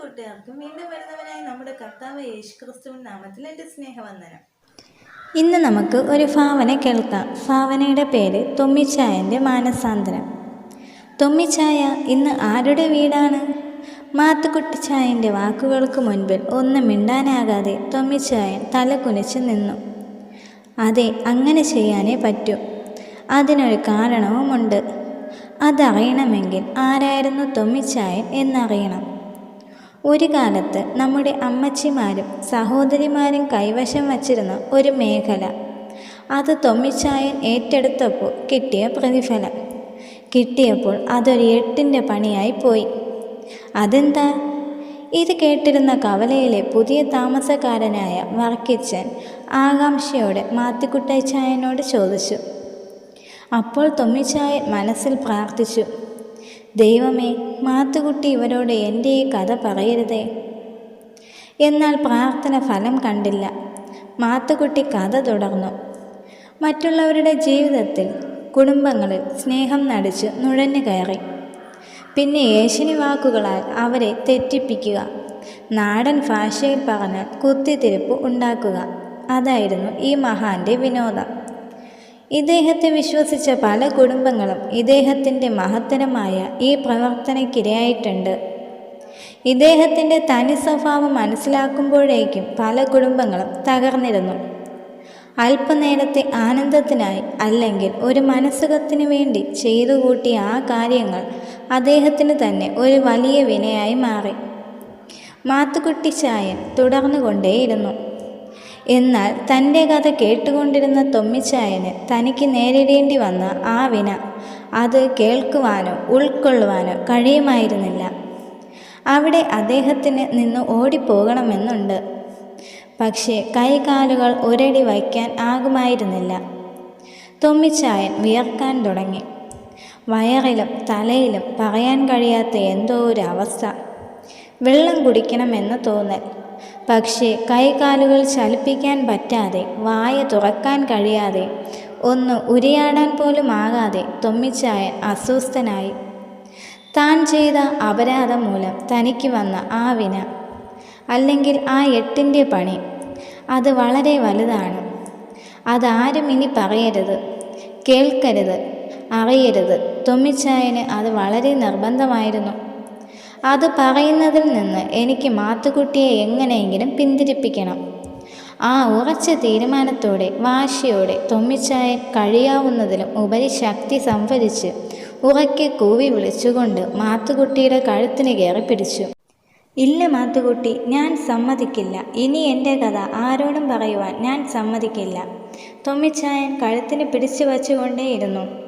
കൂട്ടുകാർക്കും വീണ്ടും വരുന്നവനായ നമ്മുടെ കർത്താവ് യേശു നാമത്തിൽ എന്റെ സ്നേഹവന്ദനം. ഇന്ന് നമുക്ക് ഒരു ഭാവന കേൾക്കാം. ഭാവനയുടെ പേര് തൊമ്മിച്ചായന്റെ മാനസാന്തരം. തൊമ്മിച്ചായ ഇന്ന് ആരുടെ വീടാണ്? മാത്തുക്കുട്ടിച്ചായന്റെ വാക്കുകൾക്ക് മുൻപിൽ ഒന്നും മിണ്ടാനാകാതെ തൊമ്മിച്ചായൻ തല കുനിച്ച് നിന്നു. അതെ അങ്ങനെ ചെയ്യാനേ പറ്റൂ. അതിനൊരു കാരണവുമുണ്ട്. അതറിയണമെങ്കിൽ ആരായിരുന്നു തൊമ്മിച്ചായൻ എന്നറിയണം. ഒരു കാലത്ത് നമ്മുടെ അമ്മച്ചിമാരും സഹോദരിമാരും കൈവശം വച്ചിരുന്ന ഒരു മേഖല. അത് തൊമ്മിച്ചായൻ ഏറ്റെടുത്തപ്പോൾ കിട്ടിയ പ്രതിഫലം. കിട്ടിയപ്പോൾ അതൊരു എട്ടിന്റെ പണിയായി പോയി. അതെന്താ? ഇത് കേട്ടിരുന്ന കവലയിലെ പുതിയ താമസക്കാരനായ വർക്കിച്ചൻ ആകാംക്ഷയോടെ മാത്തിക്കുട്ടച്ചായനോട് ചോദിച്ചു. അപ്പോൾ തൊമ്മിച്ചായൻ മനസ്സിൽ പ്രാർത്ഥിച്ചു. ദൈവമേ മാത്തുകുട്ടി ഇവരോട് എന്റെ ഈ കഥ പറയരുതേ. എന്നാൽ പ്രാർത്ഥന ഫലം കണ്ടില്ല. മാത്തുകുട്ടി കഥ തുടർന്നു. മറ്റുള്ളവരുടെ ജീവിതത്തിൽ കുടുംബങ്ങളിൽ സ്നേഹം നടിച്ച് നുഴഞ്ഞു കയറി. പിന്നെ ഏഷ്യനി വാക്കുകളാൽ അവരെ തെറ്റിപ്പിക്കുക നാടൻ ഭാഷയിൽ പറഞ്ഞാൽ കുത്തിത്തിരിപ്പ് ഉണ്ടാക്കുക അതായിരുന്നു ഈ മഹാന്റെ വിനോദം. ഇദ്ദേഹത്തെ വിശ്വസിച്ച പല കുടുംബങ്ങളും ഇദ്ദേഹത്തിന്റെ മഹത്തരമായ ഈ പ്രവർത്തനക്കിരയായിട്ടുണ്ട് ഇദ്ദേഹത്തിന്റെ തനി സ്വഭാവം മനസ്സിലാക്കുമ്പോഴേക്കും പല കുടുംബങ്ങളും തകർന്നിരുന്നു. അല്പനേരത്തെ ആനന്ദത്തിനായി അല്ലെങ്കിൽ ഒരു മനസ്സുഖത്തിനു വേണ്ടി ചെയ്തു കൂട്ടിയ ആ കാര്യങ്ങൾ അദ്ദേഹത്തിന് തന്നെ ഒരു വലിയ വിനയായി മാറി. മാത്തുക്കുട്ടി ചായൻ തുടർന്നുകൊണ്ടേയിരുന്നു. എന്നാൽ തന്റെ കഥ കേട്ടുകൊണ്ടിരുന്ന തൊമ്മിച്ചായന് തനിക്ക് നേരിടേണ്ടി വന്ന ആ വിന അത് കേൾക്കുവാനോ ഉൾക്കൊള്ളുവാനോ കഴിയുമായിരുന്നില്ല. അവിടെ അദ്ദേഹത്തിന് നിന്ന് ഓടിപ്പോകണമെന്നുണ്ട്. പക്ഷേ കൈകാലുകൾ ഒരടി വയ്ക്കാൻ ആകുമായിരുന്നില്ല. തൊമ്മിച്ചായൻ വിയർക്കാൻ തുടങ്ങി. വയറിലും തലയിലും പറയാൻ കഴിയാത്ത എന്തോ ഒരു അവസ്ഥ. വെള്ളം കുടിക്കണമെന്ന് തോന്നൽ. പക്ഷേ കൈകാലുകൾ ചലിപ്പിക്കാൻ പറ്റാതെ വായ തുറക്കാൻ കഴിയാതെ ഒന്ന് ഉരിയാടാൻ പോലും ആകാതെ തൊമ്മിച്ചായൻ അസ്വസ്ഥനായി. താൻ ചെയ്ത അപരാധം മൂലം തനിക്ക് വന്ന ആ വിന അല്ലെങ്കിൽ ആ എട്ടിന്റെ പണി അത് വളരെ വലുതാണ്. അതാരും ഇനി പറയരുത് കേൾക്കരുത് അറിയരുത്. തൊമ്മിച്ചായന് അത് വളരെ നിർബന്ധമായിരുന്നു. അത് പറയുന്നതിൽ നിന്ന് എനിക്ക് മാത്തുക്കുട്ടിയെ എങ്ങനെയെങ്കിലും പിന്തിരിപ്പിക്കണം. ആ ഉറച്ച തീരുമാനത്തോടെ വാശിയോടെ തൊമ്മിച്ചായ കഴിയാവുന്നതിലും ഉപരി ശക്തി സംഭരിച്ച് ഉറക്കെ കൂവി വിളിച്ചുകൊണ്ട് മാത്തുക്കുട്ടിയുടെ കഴുത്തിന് കയറി പിടിച്ചു. ഇല്ല മാത്തുകുട്ടി ഞാൻ സമ്മതിക്കില്ല. ഇനി എന്റെ കഥ ആരോടും പറയുവാൻ ഞാൻ സമ്മതിക്കില്ല. തൊമ്മിച്ചായൻ കഴുത്തിന് പിടിച്ചു വച്ചുകൊണ്ടേയിരുന്നു.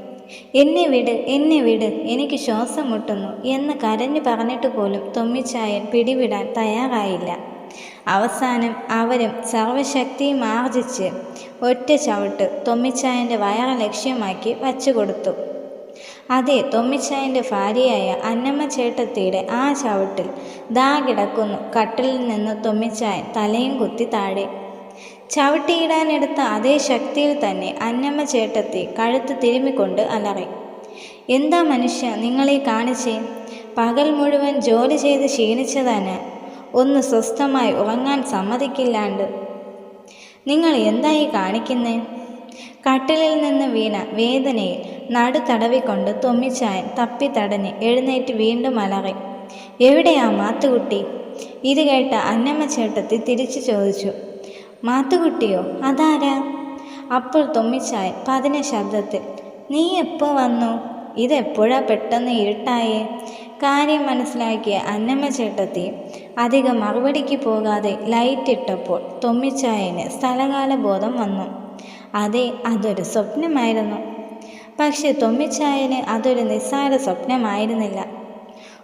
എന്നെ വിട് എന്നെ വിട് എനിക്ക് ശ്വാസം മുട്ടുന്നു എന്ന് കരഞ്ഞു പറഞ്ഞിട്ട് പോലും തൊമ്മിച്ചായൻ പിടിവിടാൻ തയ്യാറായില്ല. അവസാനം അവരും സർവശക്തിയും ആർജിച്ച് ഒറ്റ ചവിട്ട് തൊമ്മിച്ചായന്റെ വയറ ലക്ഷ്യമാക്കി വച്ചുകൊടുത്തു. അതെ തൊമ്മിച്ചായന്റെ ഭാര്യയായ അന്നമ്മ ചേട്ടത്തിയുടെ ആ ചവിട്ടിൽ ദാ കിടക്കുന്നു. കട്ടിലിൽ നിന്ന് തൊമ്മിച്ചായൻ തലയും കുത്തി താഴെ ചവിട്ടിയിടാനെടുത്ത അതേ ശക്തിയിൽ തന്നെ അന്നമ്മ ചേട്ടത്തി കഴുത്ത് തിരുമ്മിക്കൊണ്ട് അലറി. എന്താ മനുഷ്യ നിങ്ങളീ കാണിച്ചേ? പകൽ മുഴുവൻ ജോലി ചെയ്ത് ക്ഷീണിച്ചതാണ്. ഒന്ന് സ്വസ്ഥമായി ഉറങ്ങാൻ സമ്മതിക്കില്ലാണ്ട്. നിങ്ങൾ എന്തായി കാണിക്കുന്നേ? കട്ടിലിൽ നിന്ന് വീണ വേദനയിൽ നടു തടവിക്കൊണ്ട് തൊമ്മിച്ചായൻ തപ്പി തടഞ്ഞ് എഴുന്നേറ്റ് വീണ്ടും അലറി. എവിടെയാ മാത്തുകുട്ടി? ഇത് കേട്ട അന്നമ്മ ചേട്ടത്തി തിരിച്ചു ചോദിച്ചു. മാത്തുകുട്ടിയോ? അതാരാ? അപ്പോൾ തുമ്മിച്ചായ പതിന ശബ്ദത്തിൽ നീ എപ്പോൾ വന്നു? ഇതെപ്പോഴാ പെട്ടെന്ന് ഇരുട്ടായേ? കാര്യം മനസ്സിലാക്കിയ അന്നമ്മ ചേട്ടത്തി അധികം മറുപടിക്ക് പോകാതെ ലൈറ്റ് ഇട്ടപ്പോൾ തൊമ്മിച്ചായന് സ്ഥലകാല ബോധം വന്നു. അതെ അതൊരു സ്വപ്നമായിരുന്നു. പക്ഷെ തൊമ്മിച്ചായന് അതൊരു നിസ്സാര സ്വപ്നമായിരുന്നില്ല.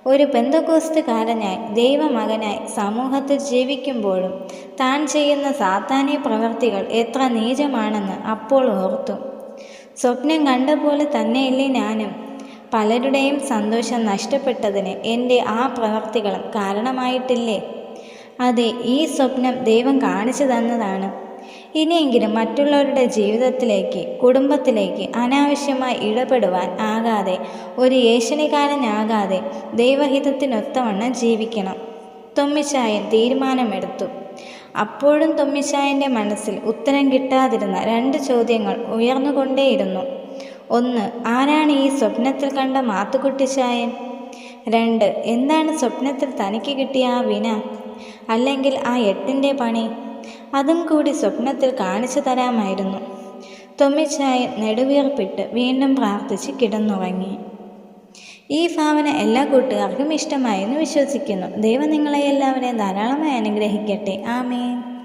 ഒരു ബന്ധുക്കോസ്തുകാരനായി ദൈവമകനായി സമൂഹത്തിൽ ജീവിക്കുമ്പോഴും താൻ ചെയ്യുന്ന സാത്താനി പ്രവർത്തികൾ എത്ര നീചമാണെന്ന് അപ്പോൾ ഓർത്തു. സ്വപ്നം കണ്ട പോലെ തന്നെയല്ലേ ഞാനും. പലരുടെയും സന്തോഷം നഷ്ടപ്പെട്ടതിന് എന്റെ ആ പ്രവർത്തികളും കാരണമായിട്ടില്ലേ? അതെ ഈ സ്വപ്നം ദൈവം കാണിച്ചു തന്നതാണ്. ഇനിയെങ്കിലും മറ്റുള്ളവരുടെ ജീവിതത്തിലേക്ക് കുടുംബത്തിലേക്ക് അനാവശ്യമായി ഇടപെടുവാൻ ആകാതെ ഒരു യേശനികാരനാകാതെ ദൈവഹിതത്തിനൊത്തവണ്ണം ജീവിക്കണം. തൊമ്മിച്ചായൻ തീരുമാനമെടുത്തു. അപ്പോഴും തൊമ്മിച്ചായന്റെ മനസ്സിൽ ഉത്തരം കിട്ടാതിരുന്ന രണ്ട് ചോദ്യങ്ങൾ ഉയർന്നുകൊണ്ടേയിരുന്നു. ഒന്ന് ആരാണ് ഈ സ്വപ്നത്തിൽ കണ്ട മാത്തുക്കുട്ടിച്ചായൻ? രണ്ട് എന്താണ് സ്വപ്നത്തിൽ തനിക്ക് കിട്ടിയ ആ വിന? അല്ലെങ്കിൽ ആ എട്ടിന്റെ പണി? അതും കൂടി സ്വപ്നത്തിൽ കാണിച്ചു തരാമായിരുന്നു. തൊമ്മിച്ചായ നെടുവീർപ്പിട്ട് വീണ്ടും പ്രാർത്ഥിച്ച് കിടന്നുറങ്ങി. ഈ ഭാവന എല്ലാ കൂട്ടുകാർക്കും ഇഷ്ടമായെന്ന് വിശ്വസിക്കുന്നു. ദൈവം നിങ്ങളെ എല്ലാവരെയും ധാരാളമായി അനുഗ്രഹിക്കട്ടെ. ആമേൻ.